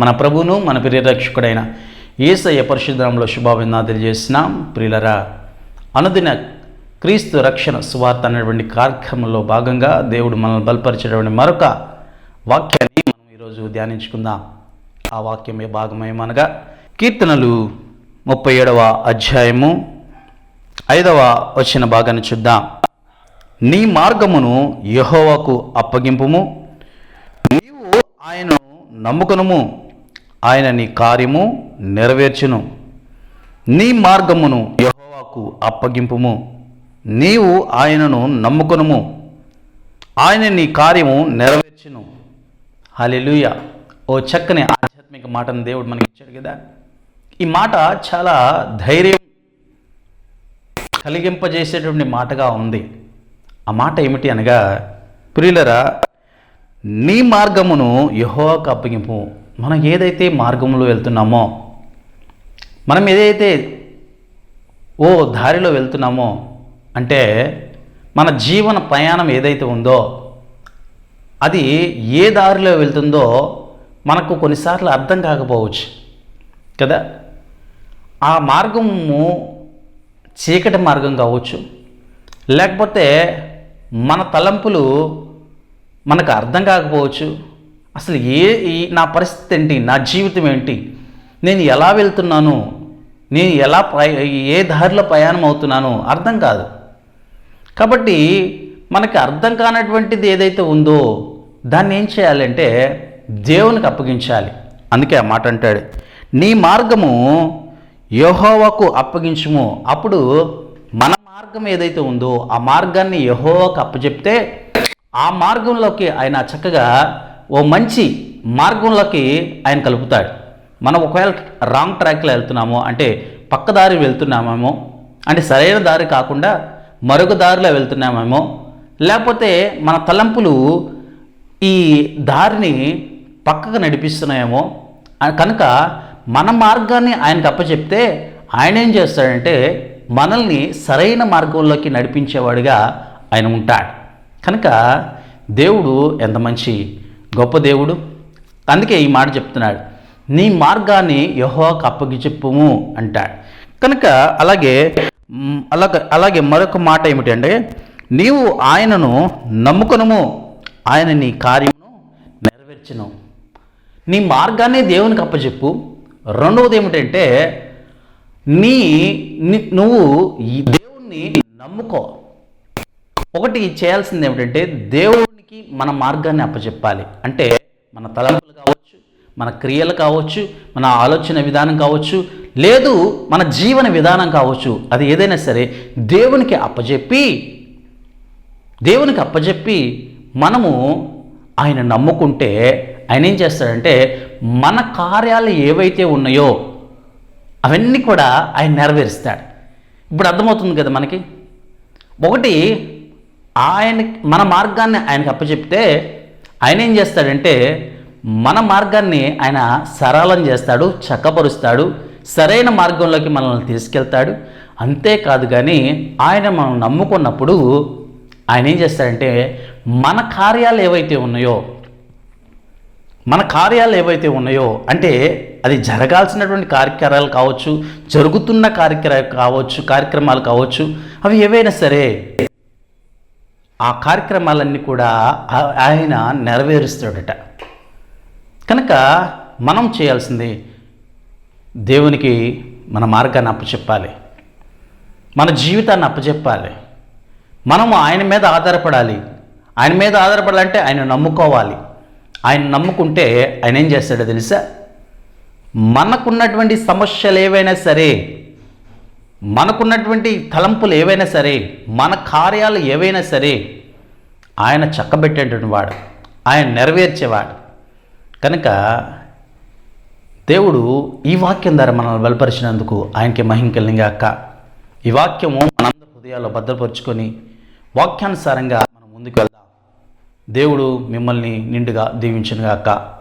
మన ప్రభువును మన ప్రియరక్షకుడైన ఏసయ్య పరిశుద్ధంలో శుభాభిందా చేసినాం ప్రియులరా అనుదిన క్రీస్తు రక్షణ సువార్త అనేటువంటి కార్యక్రమంలో భాగంగా దేవుడు మనల్ని బలపరిచేటువంటి మరొక వాక్యాన్ని మనం ఈరోజు ధ్యానించుకుందాం. ఆ వాక్యం ఏ భాగమేమనగా కీర్తనలు ముప్పై ఏడవ అధ్యాయము ఐదవ వచ్చిన భాగాన్ని చూద్దాం. నీ మార్గమును యహోవకు అప్పగింపుము నీవు ఆయనను నమ్ముకునుము. ఆయన నీ కార్యము నెరవేర్చును. నీ మార్గమును యహోవాకు అప్పగింపుము. నీవు ఆయనను నమ్ముకునుము. ఆయన నీ కార్యము నెరవేర్చును. హలెలుయ ఓ చక్కని ఆధ్యాత్మిక మాటను దేవుడు మనకి ఇచ్చాడు కదా. ఈ మాట చాలా ధైర్యం కలిగింపజేసేటువంటి మాటగా ఉంది. ఆ మాట ఏమిటి అనగా ప్రియులరా నీ మార్గమును యహోవాకు అప్పగింపు. మనం ఏదైతే మార్గంలో వెళ్తున్నామో మనం ఏదైతే ఓ దారిలో వెళ్తున్నామో అంటే మన జీవన ప్రయాణం ఏదైతే ఉందో అది ఏ దారిలో వెళ్తుందో మనకు కొన్నిసార్లు అర్థం కాకపోవచ్చు కదా? ఆ మార్గము చీకటి మార్గం కావచ్చు లేకపోతే మన తలంపులు మనకు అర్థం కాకపోవచ్చు అసలు ఏ ఈ- నా పరిస్థితి ఏంటి? నా జీవితం ఏంటి? నేను ఎలా వెళ్తున్నాను? నేను ఎలా ఏ దారిలో ప్రయాణం అవుతున్నాను? అర్థం కాదు. కాబట్టి మనకి అర్థం కానటువంటిది ఏదైతే ఉందో దాన్ని ఏం చేయాలంటే దేవునికి అప్పగించాలి. అందుకే ఆ మాట అంటాడు. నీ మార్గము యహోవాకు అప్పగించము. అప్పుడు మన మార్గం ఏదైతే ఉందో ఆ మార్గాన్ని యహోవాకు అప్పచెప్తే ఆ మార్గంలోకి ఆయన చక్కగా ఓ మంచి మార్గంలోకి ఆయన కలుపుతాడు. మనం ఒకవేళ రాంగ్ ట్రాక్లో వెళ్తున్నామో అంటే పక్క దారి వెళ్తున్నామేమో అంటే సరైన దారి కాకుండా మరొక దారిలో వెళ్తున్నామేమో లేకపోతే మన తలంపులు ఈ దారిని పక్కకు నడిపిస్తున్నాయేమో కనుక మన మార్గాన్ని ఆయనకు అప్పచెప్తే ఆయన ఏం చేస్తాడంటే మనల్ని సరైన మార్గంలోకి నడిపించేవాడిగా ఆయన ఉంటాడు. కనుక దేవుడు ఎంత మంచి గొప్ప దేవుడు. అందుకే ఈ మాట చెప్తున్నాడు. నీ మార్గాన్ని యెహోవాకు అప్పగిచెప్పుము అంటాడు. కనుక అలాగే అలాగ అలాగే అలాగే మరొక మాట ఏమిటంటే నీవు ఆయనను నమ్ముకునము. ఆయన నీ కార్యమును నెరవేర్చను. నీ మార్గాన్ని దేవునికి అప్పచెప్పు. రెండవది ఏమిటంటే నీ నువ్వు దేవుణ్ణి నమ్ముకో. ఒకటి చేయాల్సింది ఏమిటంటే దేవుడు మన మార్గాన్ని అప్పచెప్పాలి. అంటే మన తలంపులు కావచ్చు మన క్రియలు కావచ్చు మన ఆలోచన విధానం కావచ్చు లేదు మన జీవన విధానం కావచ్చు అది ఏదైనా సరే దేవునికి అప్పచెప్పి దేవునికి అప్పచెప్పి మనము ఆయన నమ్ముకుంటే ఆయన ఏం చేస్తాడంటే మన కార్యాలు ఏవైతే ఉన్నాయో అవన్నీ కూడా ఆయన నెరవేరుస్తాడు. ఇప్పుడు అర్థమవుతుంది కదా మనకి? ఒకటి ఆయన మన మార్గాన్ని ఆయనకు అప్పచెప్తే ఆయన ఏం చేస్తాడంటే మన మార్గాన్ని ఆయన సరళం చేస్తాడు చక్కపరుస్తాడు సరైన మార్గంలోకి మనల్ని తీసుకెళ్తాడు. అంతేకాదు కానీ ఆయన మనం నమ్ముకున్నప్పుడు ఆయన ఏం చేస్తాడంటే మన కార్యాలు ఏవైతే ఉన్నాయో మన కార్యాలు ఏవైతే ఉన్నాయో అంటే అది జరగాల్సినటువంటి కార్యక్రమాలు కావచ్చు జరుగుతున్న కార్యక్రమాలు కావచ్చు కార్యక్రమాలు కావచ్చు అవి ఏవైనా సరే ఆ కార్యక్రమాలన్నీ కూడా ఆయన నెరవేరుస్తాడట. కనుక మనం చేయాల్సింది దేవునికి మన మార్గాన్ని అప్పచెప్పాలి. మన జీవితాన్ని అప్పచెప్పాలి. మనము ఆయన మీద ఆధారపడాలి. ఆయన మీద ఆధారపడాలంటే ఆయన నమ్ముకోవాలి. ఆయన నమ్ముకుంటే ఆయన ఏం చేస్తాడో తెలుసా? మనకున్నటువంటి సమస్యలు ఏవైనా సరే మనకున్నటువంటి తలంపులు ఏవైనా సరే మన కార్యాలు ఏవైనా సరే ఆయన చక్కబెట్టేటువంటి వాడు ఆయన నెరవేర్చేవాడు. కనుక దేవుడు ఈ వాక్యం ద్వారా మనల్ని బలపరిచినందుకు ఆయనకి మహింకలింగాక ఈ వాక్యము మనందరి హృదయాల్లో భద్రపరుచుకొని వాక్యానుసారంగా మనం ముందుకు వెళ్దాం. దేవుడు మిమ్మల్ని నిండుగా దీవించునుగాక